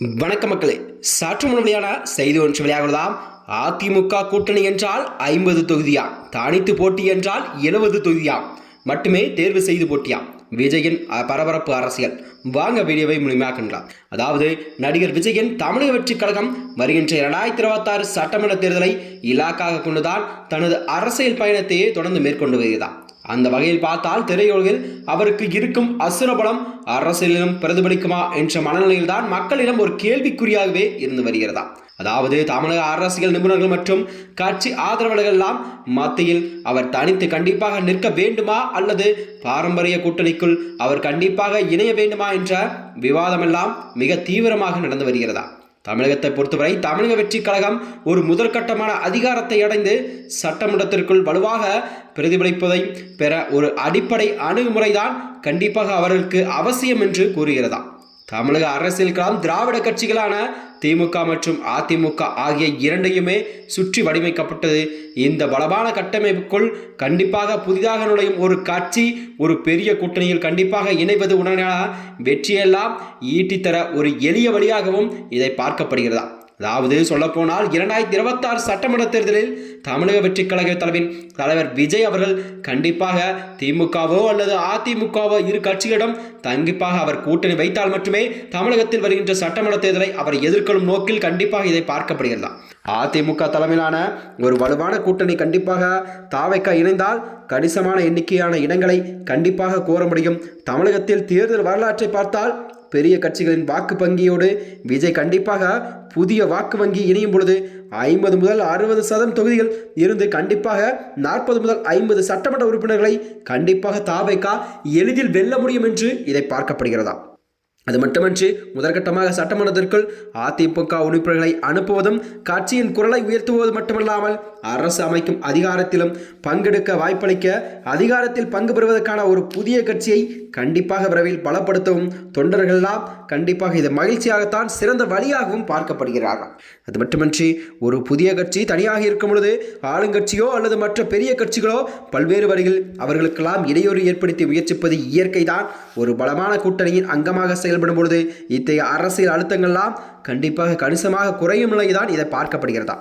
வணக்க மக்களே. சற்று முழுமையான செய்தி ஒன்று வெளியாகிறதாம் அதிமுக கூட்டணி என்றால் ஐம்பது தொகுதியா தனித்து போட்டி என்றால் எழுபது தொகுதியா மட்டுமே தேர்வு செய்து போட்டியாம். விஜயின் பரபரப்பு அரசியல். வாங்க வீடியோவை முழுமையாக்கின்றார் அதாவது நடிகர் விஜயன் தமிழக வெற்றி கழகம் வருகின்ற இரண்டாயிரத்தி இருபத்தாறு சட்டமன்ற தேர்தலை இலாக்காக கொண்டுதான் தனது அரசியல் பயணத்தையே தொடர்ந்து மேற்கொண்டு வருகிறார். அந்த வகையில் பார்த்தால் திரையுலகில் அவருக்கு இருக்கும் அசுரபலம் அரசியலிலும் பிரதிபலிக்குமா என்ற மனநிலையில்தான் மக்களிடம் ஒரு கேள்விக்குறியாகவே இருந்து வருகிறதா? அதாவது தமிழக அரசியல் நிபுணர்கள் மற்றும் கட்சி ஆதரவாளர்கள் எல்லாம் மத்தியில் அவர் தனித்து கண்டிப்பாக நிற்க வேண்டுமா அல்லது பாரம்பரிய கூட்டணிக்குள் அவர் கண்டிப்பாக இணைய வேண்டுமா என்ற விவாதமெல்லாம் மிக தீவிரமாக நடந்து வருகிறதா? தமிழகத்தை பொறுத்தவரை தமிழக வெற்றி கழகம் ஒரு முதற்கட்டமான அதிகாரத்தை அடைந்து சட்டமன்றத்திற்குள் வலுவாக பிரதிபலிப்பதை பெற ஒரு அடிப்படை அணுகுமுறைதான் கண்டிப்பாக அவர்களுக்கு அவசியம் என்று கூறுகிறதா? தமிழக அரசியல் களம் திராவிட கட்சிகளான திமுக மற்றும் அதிமுக ஆகிய இரண்டையுமே சுற்றி வடிவமைக்கப்பட்டது. இந்த பலமான கட்டமைப்புக்குள் கண்டிப்பாக புதிதாக நுழையும் ஒரு கட்சி ஒரு பெரிய கூட்டணியில் கண்டிப்பாக இணைவது உடனடியாக வெற்றியெல்லாம் ஈட்டித்தர ஒரு எளிய வழியாகவும் இதை பார்க்கப்படுகிறதா? அதாவது சொல்லப்போனால் இரண்டாயிரத்தி இருபத்தாறு சட்டமன்ற தேர்தலில் தமிழக வெற்றிக் கழக தலைவின் தலைவர் விஜய் அவர்கள் கண்டிப்பாக திமுகவோ அல்லது அதிமுகவோ இரு கட்சிகளிடம் தங்கிப்பாக அவர் கூட்டணி வைத்தால் மட்டுமே தமிழகத்தில் வருகின்ற சட்டமன்ற தேர்தலை அவர் எதிர்கொள்ளும் நோக்கில் கண்டிப்பாக இதை பார்க்கப்படுகிறதா? அதிமுக தலைமையிலான ஒரு வலுவான கூட்டணி கண்டிப்பாக தாவைக்கா இணைந்தால் கணிசமான எண்ணிக்கையான இடங்களை கண்டிப்பாக கோர முடியும். தமிழகத்தில் தேர்தல் வரலாற்றை பார்த்தால் பெரிய கட்சிகளின் வாக்கு வங்கியோடு விஜய் கண்டிப்பாக புதிய வாக்கு வங்கி இணையும் பொழுது ஐம்பது முதல் அறுபது சதம் தொகுதிகள் இருந்து கண்டிப்பாக நாற்பது முதல் ஐம்பது சட்டமன்ற உறுப்பினர்களை கண்டிப்பாக தாவைக்கா எளிதில் வெல்ல முடியும் என்று இதை பார்க்கப்படுகிறதா அது மட்டுமன்றி முதற்கட்டமாக சட்டமன்றத்திற்குள் அதிமுக உறுப்பினர்களை அனுப்புவதும் கட்சியின் குரலை உயர்த்துவது மட்டுமல்லாமல் அரசு அமைக்கும் அதிகாரத்திலும் பங்கெடுக்க வாய்ப்பளிக்க அதிகாரத்தில் பங்கு பெறுவதற்கான ஒரு புதிய கட்சியை கண்டிப்பாக விரைவில் பலப்படுத்தவும் தொண்டர்களெல்லாம் கண்டிப்பாக இது மகிழ்ச்சியாகத்தான் சிறந்த வழியாகவும் பார்க்கப்படுகிறார்கள். அது மட்டுமன்றி ஒரு புதிய கட்சி தனியாக இருக்கும் பொழுது ஆளுங்கட்சியோ அல்லது மற்ற பெரிய கட்சிகளோ பல்வேறு வழிகளில் அவர்களுக்கெல்லாம் இடையூறு ஏற்படுத்தி முயற்சிப்பது இயற்கைதான். ஒரு பலமான கூட்டணியின் அங்கமாக செயல்படும் பொழுது இத்தகைய அரசியல் அழுத்தங்கள்லாம் கண்டிப்பாக கணிசமாக குறையும் நிலைதான் இதை பார்க்கப்படுகிறதா.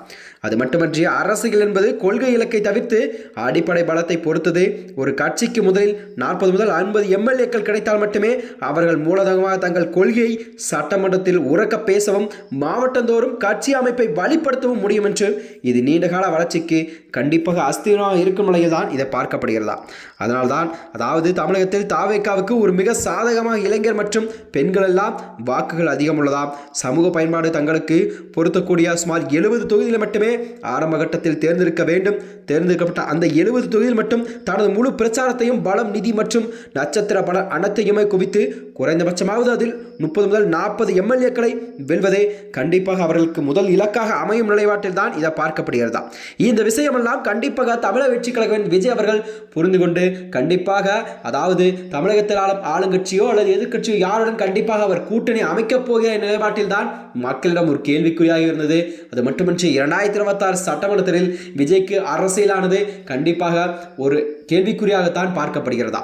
அது மட்டுமன்றி அரசியல் என்பது கொள்கை இலக்கை தவிர்த்து அடிப்படை பலத்தை பொறுத்தது. ஒரு கட்சிக்கு முதலில் நாற்பது முதல் ஐம்பது எம்எல்ஏக்கள் கிடைத்தால் மட்டுமே அவர்கள் மூலதனமாக தங்கள் கொள்கையை சட்டமன்றத்தில் உறக்க பேசவும் மாவட்டந்தோறும் கட்சி அமைப்பை வழிப்படுத்தவும் முடியும் என்று இது நீண்டகால வளர்ச்சிக்கு கண்டிப்பாக அஸ்திரமாக இருக்கும் நிலையில் தான் இதை பார்க்கப்படுகிறதா. அதனால்தான் அதாவது தமிழகத்தில் தாவேக்காவுக்கு ஒரு மிக சாதகமாக இளைஞர் மற்றும் பெண்கள் எல்லாம் வாக்குகள் அதிகம் உள்ளதாம் சமூக பயன்பாடு தங்களுக்கு பொருத்தக்கூடிய சுமார் எழுபது தொகுதியில் மட்டுமே ஆரம்ப கட்டத்தில் தேர்ந்தெடுக்க வேண்டும். தேர்ந்தெடுக்கப்பட்ட அந்த எழுபது தொகுதியில் மட்டும் தனது முழு பிரச்சாரத்தையும் பலம் நிதி மற்றும் நட்சத்திர பல அனைத்தையுமே குவித்து குறைந்தபட்சமாவது அதில் முப்பது முதல் நாற்பது எம்எல்ஏக்களை வெல்வதே கண்டிப்பாக அவர்களுக்கு முதல் இலக்காக அமையும் நிலைப்பாட்டில் தான் இதை பார்க்கப்படுகிறதா. இந்த விஷயமெல்லாம் கண்டிப்பாக தமிழக வெற்றி கழகம் விஜய் அவர்கள் புரிந்து கொண்டு கண்டிப்பாக அதாவது தமிழகத்தில் ஆளும் ஆளுங்கட்சியோ அல்லது எதிர்க்கட்சியோ யாருடன் கண்டிப்பாக அவர் கூட்டணி அமைக்கப் போகிற நிலைப்பாட்டில் தான் மக்களிடம் ஒரு கேள்விக்குறியாக இருந்தது. அது மட்டுமின்றி இரண்டாயிரத்தி இருபத்தாறு சட்டமன்றத்தில் விஜய்க்கு அரசியலானது கண்டிப்பாக ஒரு கேள்விக்குறியாகத்தான் பார்க்கப்படுகிறதா.